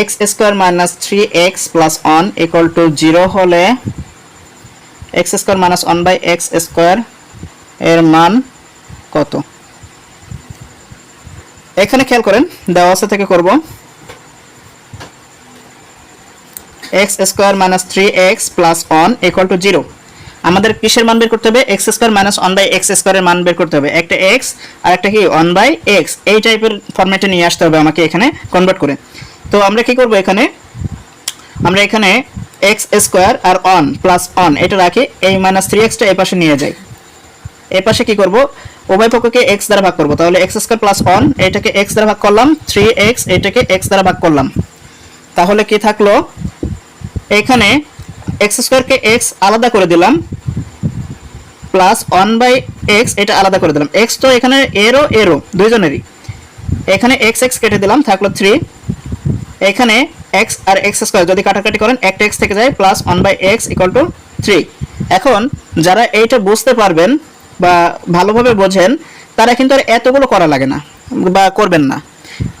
X square minus three x plus one equal to zero হলে x square minus one by x square এর মান কত? এখানে খেয়াল করেন, দেওয়া থেকে করব। X square minus three x plus one equal to zero আমাদের কিসের মান বের করতে হবে? X square minus one by x স্কোয়ারের মান বের করতে হবে। একটা এক্স আর একটা কি? ওয়ান বাই এক্স এই টাইপের ফরম্যাটে নিয়ে আসতে হবে আমাকে এখানে কনভার্ট করে। তো আমরা কি করব এখানে? আমরা এখানে এক্স স্কোয়ার আর অন প্লাস অন এটা রাখি এই মাইনাস থ্রি এক্সটা এই পাশে নিয়ে যাই। এই পাশে কি করব? উভয় পক্ষকে এক্স দ্বারা ভাগ করব। তাহলে এক্স স্কোয়ার প্লাস অন এটাকে এক্স দ্বারা ভাগ করলাম থ্রি এক্স এটাকে এক্স দ্বারা ভাগ করলাম। তাহলে কি থাকল? এখানে এক্স স্কোয়ারকে এক্স আলাদা করে দিলাম প্লাস ওয়ান বাই এক্স এটা আলাদা করে দিলাম। এক্স তো এখানে এরও এরও, দুইজনেরই। এখানে এক্স এক্স কেটে দিলাম, থাকল থ্রি এখানে এক্স আর এক্স স্কোয়ার যদি কাটাকাটি করেন একটা এক্স থেকে যায় plus one by x equal to three এখন যারা এইটা বুঝতে পারবেন বা ভালোভাবে বোঝেন, তারা কিন্তু আর এতগুলো করা লাগে না বা করবেন না।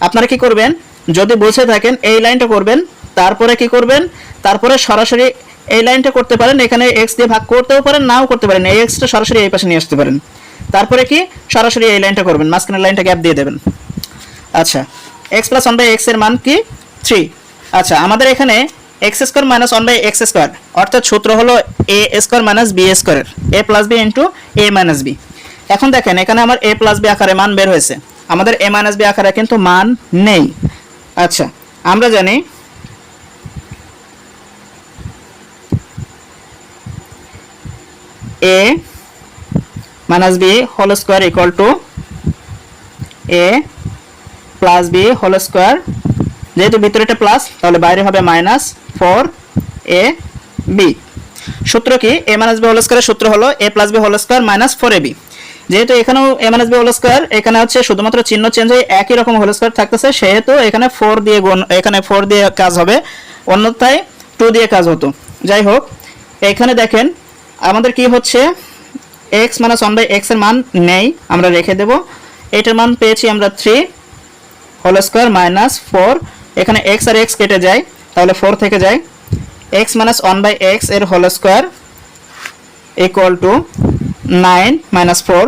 আপনারা কি করবেন? যদি বুঝে থাকেন, এই লাইনটা করবেন, তারপরে কি করবেন? তারপরে সরাসরি এই লাইনটা করতে পারেন, এখানে এক্স দিয়ে ভাগ করতেও পারেন, নাও করতে পারেন, এই এক্সটা সরাসরি এই পাশে নিয়ে আসতে পারেন। তারপরে কি? সরাসরি এই লাইনটা করবেন, মাঝখানের লাইনটা গ্যাপ দিয়ে দেবেন। আচ্ছা এক্স প্লাস ওয়ান বাই এক্সের মান কি? থ্রি। আচ্ছা আমাদের এখানে x square minus one by x square, অর্থাৎ সূত্র হলো এ স্কোয়ার মাইনাস বি স্কোয়ারের a plus b into a minus b. এখন দেখেন, এখানে আমার এ প্লাস বি আকারে মান বের হয়েছে। আমাদের এ মাইনাস বি আকারে কিন্তু মান নেই। আচ্ছা আমরা জানি a minus b whole square equal to a plus b whole square যেহেতু ভিতরেটা প্লাস তাহলে বাইরে হবে মাইনাস ফোর এ বি সূত্র কি? এ মাইনাস বি হোল স্কোয়ারের সূত্র হলো a plus b whole square minus four a b যেহেতু এখানেও a minus b whole square এখানে হচ্ছে শুধুমাত্র চিহ্ন চেঞ্জ হয়ে একই রকম হোল স্কোয়ার থাকতেছে, সেহেতু এখানে ফোর দিয়ে গুণ, এখানে ফোর দিয়ে কাজ হবে, অন্যথায় টু দিয়ে কাজ হতো। যাই হোক, এখানে দেখেন আমাদের কি হচ্ছে? এক্স মাইনাস ওয়ান বাই এক্সের মান নেই, আমরা রেখে দেব। এটার মান পেয়েছি আমরা three whole square minus four এখানে এক্স আর এক্স কেটে যায়, তাহলে ফোর থেকে যায়। এক্স মাইনাস ওয়ান বাই এক্সের whole square equal to nine minus four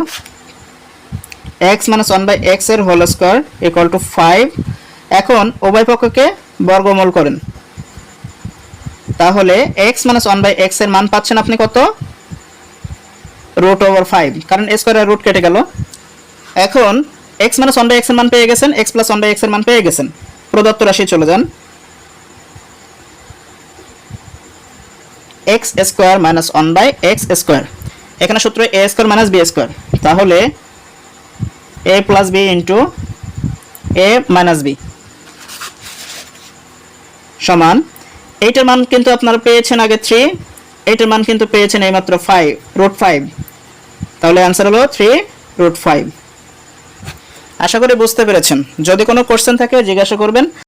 x minus one by এক্সের whole square equal to five এখন উভয় পক্ষকে বর্গমূল করেন। তাহলে এক্স মাইনাস ওয়ান বাই এক্সের মান পাচ্ছেন আপনি কত? রুট ওভার ফাইভ কারণ স্কোয়ারের রুট কেটে গেল। এখন এক্স মাইনাস ওয়ান বাই এক্সের মান পেয়ে গেছেন এক্স প্লাস ওয়ান বাই এক্সের মান পেয়ে গেছেন। প্রদত্ত রাশি চলে যান। X square minus one by x square এখানে সূত্র a square minus b square তাহলে a plus b into a minus b সমান, এইটার মান কিন্তু আপনারা পেয়েছেন আগে থ্রি এইটার মান কিন্তু পেয়েছেন এইমাত্র ফাইভ রুট ফাইভ তাহলে অ্যান্সার হলো থ্রি রুট ফাইভ আশা করি বুঝতে পেরেছেন। যদি কোনো কোশ্চেন থাকে জিজ্ঞাসা করবেন।